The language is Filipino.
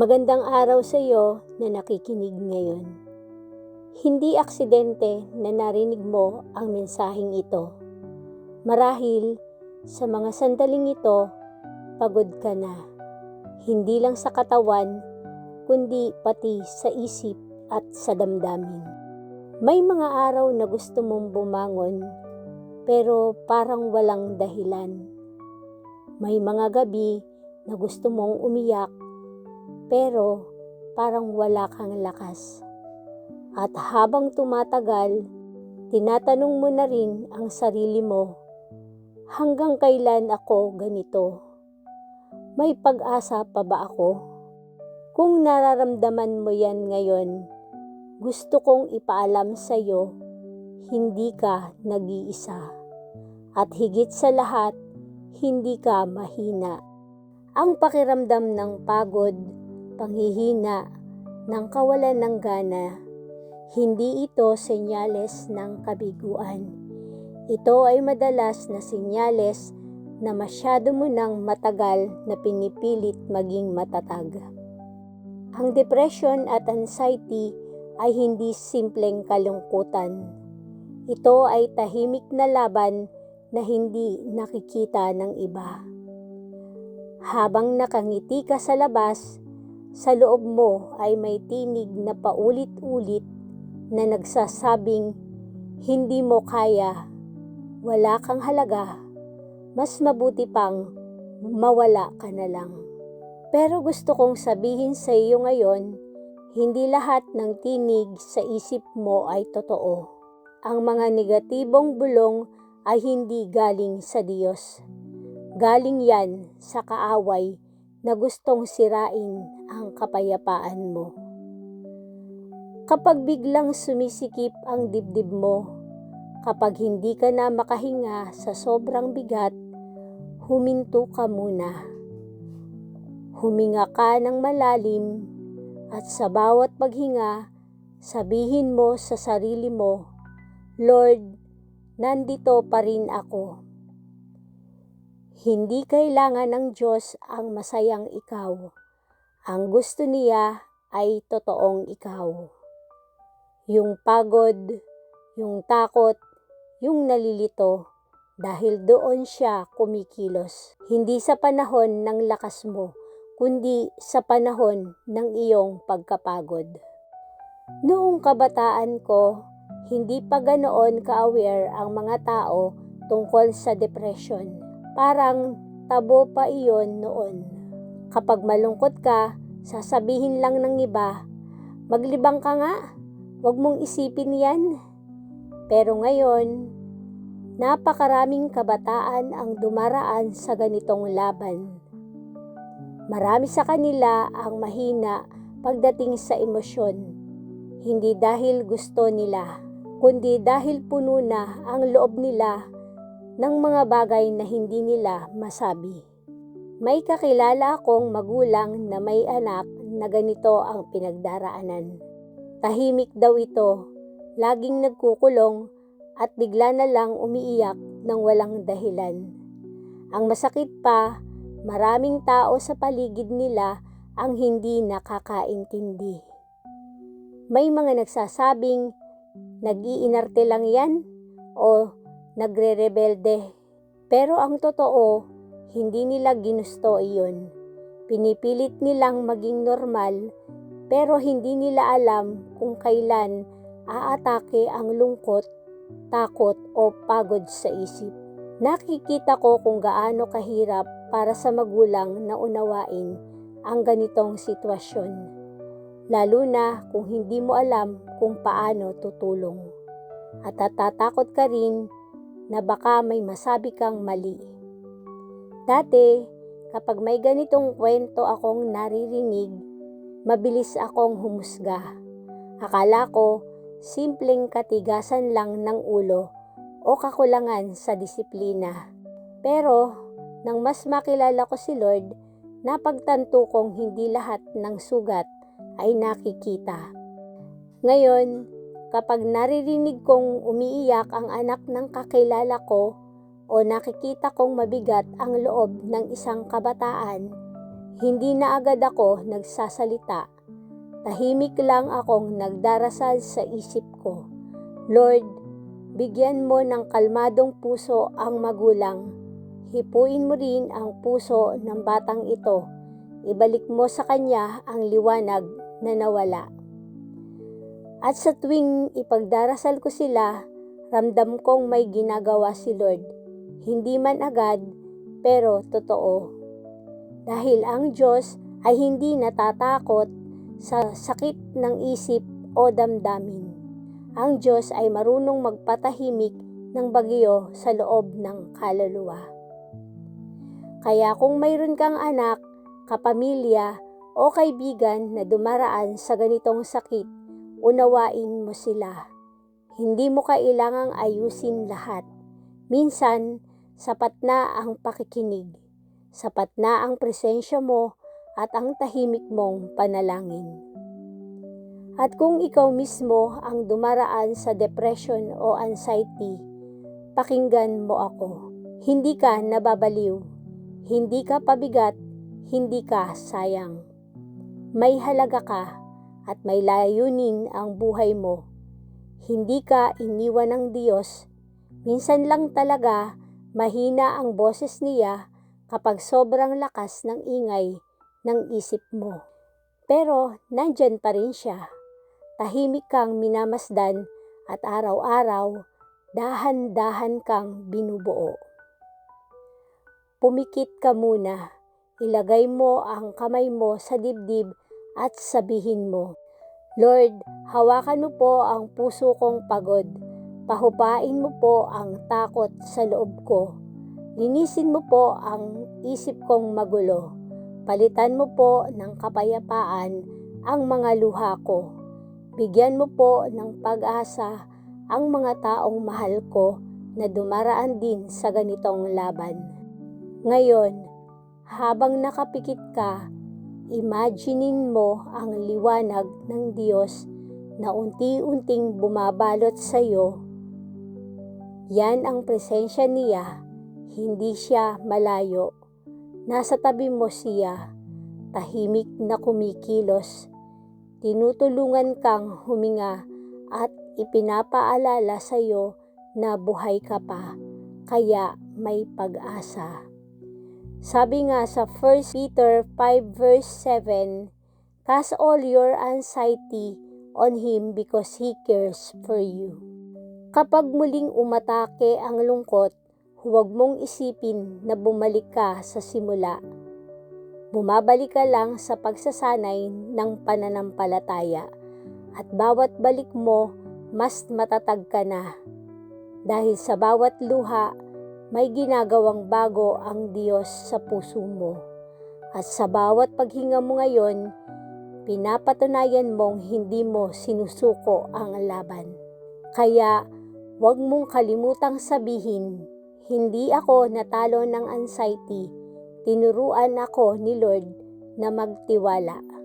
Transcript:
Magandang araw sa iyo na nakikinig ngayon. Hindi aksidente na narinig mo ang mensaheng ito. Marahil sa mga sandaling ito, pagod ka na. Hindi lang sa katawan, kundi pati sa isip at sa damdamin. May mga araw na gusto mong bumangon, pero parang walang dahilan. May mga gabi na gusto mong umiyak, pero parang wala kang lakas. At habang tumatagal, tinatanong mo na rin ang sarili mo, hanggang kailan ako ganito? May pag-asa pa ba ako? Kung nararamdaman mo yan ngayon, gusto kong ipaalam sa iyo, hindi ka nag-iisa. At higit sa lahat, hindi ka mahina. Ang pakiramdam ng pagod, panghihina, ng kawalan ng gana, hindi ito senyales ng kabiguan. Ito ay madalas na senyales na masyado mo nang matagal na pinipilit maging matatag. Ang depression at anxiety ay hindi simpleng kalungkutan. Ito ay tahimik na laban na hindi nakikita ng iba. Habang nakangiti ka sa labas, sa loob mo ay may tinig na paulit-ulit na nagsasabing hindi mo kaya, wala kang halaga, mas mabuti pang mawala ka na lang. Pero gusto kong sabihin sa iyo ngayon, hindi lahat ng tinig sa isip mo ay totoo. Ang mga negatibong bulong ay hindi galing sa Diyos. Galing yan sa kaaway na gustong sirain ang kapayapaan mo. Kapag biglang sumisikip ang dibdib mo, kapag hindi ka na makahinga sa sobrang bigat, huminto ka muna. Huminga ka ng malalim at sa bawat paghinga, sabihin mo sa sarili mo, Lord, nandito pa rin ako. Hindi kailangan ng Diyos ang masayang ikaw. Ang gusto niya ay totoong ikaw. Yung pagod, yung takot, yung nalilito, dahil doon siya kumikilos. Hindi sa panahon ng lakas mo, kundi sa panahon ng iyong pagkapagod. Noong kabataan ko, hindi pa ganoon ka-aware ang mga tao tungkol sa depression. Parang tabo pa iyon noon. Kapag malungkot ka, sasabihin lang ng iba, maglibang ka nga, huwag mong isipin yan. Pero ngayon, napakaraming kabataan ang dumaraan sa ganitong laban. Marami sa kanila ang mahina pagdating sa emosyon. Hindi dahil gusto nila, kundi dahil puno na ang loob nila ng mga bagay na hindi nila masabi. May kakilala akong magulang na may anak na ganito ang pinagdaraanan. Tahimik daw ito, laging nagkukulong at bigla na lang umiiyak ng walang dahilan. Ang masakit pa, maraming tao sa paligid nila ang hindi nakakaintindi. May mga nagsasabing, nag-iinarte lang yan o nagre-rebelde. Pero ang totoo, hindi nila ginusto iyon. Pinipilit nilang maging normal, pero hindi nila alam kung kailan aatake ang lungkot, takot o pagod sa isip. Nakikita ko kung gaano kahirap para sa magulang na unawain ang ganitong sitwasyon. Lalo na kung hindi mo alam kung paano tutulong. At natatakot ka rin na baka may masabi kang mali. Dati, kapag may ganitong kwento akong naririnig, mabilis akong humusga. Akala ko, simpleng katigasan lang ng ulo o kakulangan sa disiplina. Pero, nang mas makilala ko si Lord, napagtanto kong hindi lahat ng sugat ay nakikita. Ngayon, kapag naririnig kong umiiyak ang anak ng kakilala ko o nakikita kong mabigat ang loob ng isang kabataan, Hindi na agad ako nagsasalita. Tahimik lang akong nagdarasal sa isip ko. Lord, bigyan mo ng kalmadong puso ang magulang. Hipuin mo rin ang puso ng batang ito. Ibalik mo sa kanya ang liwanag na nawala. At sa tuwing ipagdarasal ko sila, ramdam kong may ginagawa si Lord. Hindi man agad, pero totoo. Dahil ang Diyos ay hindi natatakot sa sakit ng isip o damdamin. Ang Diyos ay marunong magpatahimik ng bagyo sa loob ng kaluluwa. Kaya kung mayroon kang anak, kapamilya, o kaibigan na dumaraan sa ganitong sakit, unawain mo sila. Hindi mo kailangang ayusin lahat. Minsan, sapat na ang pakikinig. Sapat na ang presensya mo at ang tahimik mong panalangin. At kung ikaw mismo ang dumaraan sa depression o anxiety, pakinggan mo ako. Hindi ka nababaliw. Hindi ka pabigat. Hindi ka sayang. May halaga ka at may layunin ang buhay mo. Hindi ka iniwan ng Diyos. Minsan lang talaga mahina ang boses niya kapag sobrang lakas ng ingay ng isip mo. Pero nandyan pa rin siya. Tahimik kang minamasdan at araw-araw dahan-dahan kang binubuo. Pumikit ka muna. Ilagay mo ang kamay mo sa dibdib at sabihin mo, Lord, hawakan mo po ang puso kong pagod. Pahupain mo po ang takot sa loob ko. Linisin mo po ang isip kong magulo. Palitan mo po ng kapayapaan ang mga luha ko. Bigyan mo po ng pag-asa ang mga taong mahal ko na dumaraan din sa ganitong laban. Ngayon, habang nakapikit ka, imaginein mo ang liwanag ng Diyos na unti-unting bumabalot sa iyo. Yan ang presensya niya, hindi siya malayo. Nasa tabi mo siya, tahimik na kumikilos. Tinutulungan kang huminga at ipinapaalala sa iyo na buhay ka pa, kaya may pag-asa. Sabi nga sa 1 Peter 5 verse 7, Cast all your anxiety on Him because He cares for you. Kapag muling umatake ang lungkot, huwag mong isipin na bumalik ka sa simula. Bumabalik ka lang sa pagsasanay ng pananampalataya at bawat balik mo, mas matatag ka na. Dahil sa bawat luha, may ginagawang bago ang Diyos sa puso mo. At sa bawat paghinga mo ngayon, pinapatunayan mong hindi mo sinusuko ang laban. Kaya, huwag mong kalimutang sabihin, hindi ako natalo ng anxiety, tinuruan ako ni Lord na magtiwala.